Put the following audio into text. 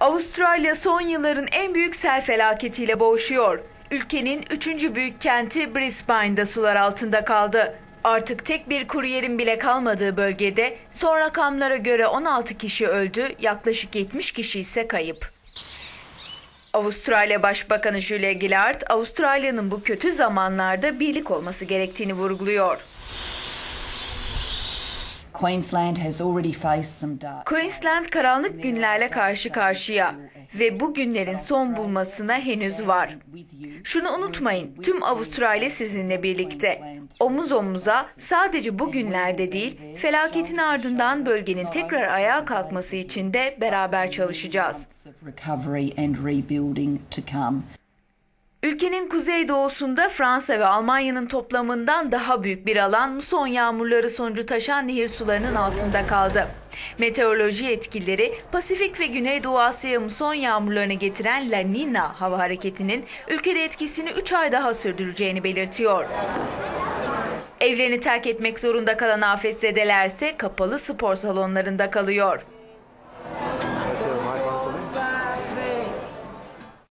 Avustralya son yılların en büyük sel felaketiyle boğuşuyor. Ülkenin üçüncü büyük kenti Brisbane'da sular altında kaldı. Artık tek bir kuryerin bile kalmadığı bölgede son rakamlara göre 16 kişi öldü, yaklaşık 70 kişi ise kayıp. Avustralya Başbakanı Julia Gillard, Avustralya'nın bu kötü zamanlarda birlik olması gerektiğini vurguluyor. Queensland has already faced some dark. Queensland karanlık günlerle karşı karşıya ve bu günlerin son bulmasına henüz var. Şunu unutmayın, tüm Avustralya sizinle birlikte. Omuz omuza sadece bu günlerde değil, felaketin ardından bölgenin tekrar ayağa kalkması için de beraber çalışacağız. Ülkenin kuzeydoğusunda Fransa ve Almanya'nın toplamından daha büyük bir alan muson yağmurları sonucu taşan nehir sularının altında kaldı. Meteoroloji yetkilileri Pasifik ve Güneydoğu Asya'ya muson yağmurlarını getiren La Nina hava hareketinin ülkede etkisini 3 ay daha sürdüreceğini belirtiyor. Evlerini terk etmek zorunda kalan afetzedelerse kapalı spor salonlarında kalıyor.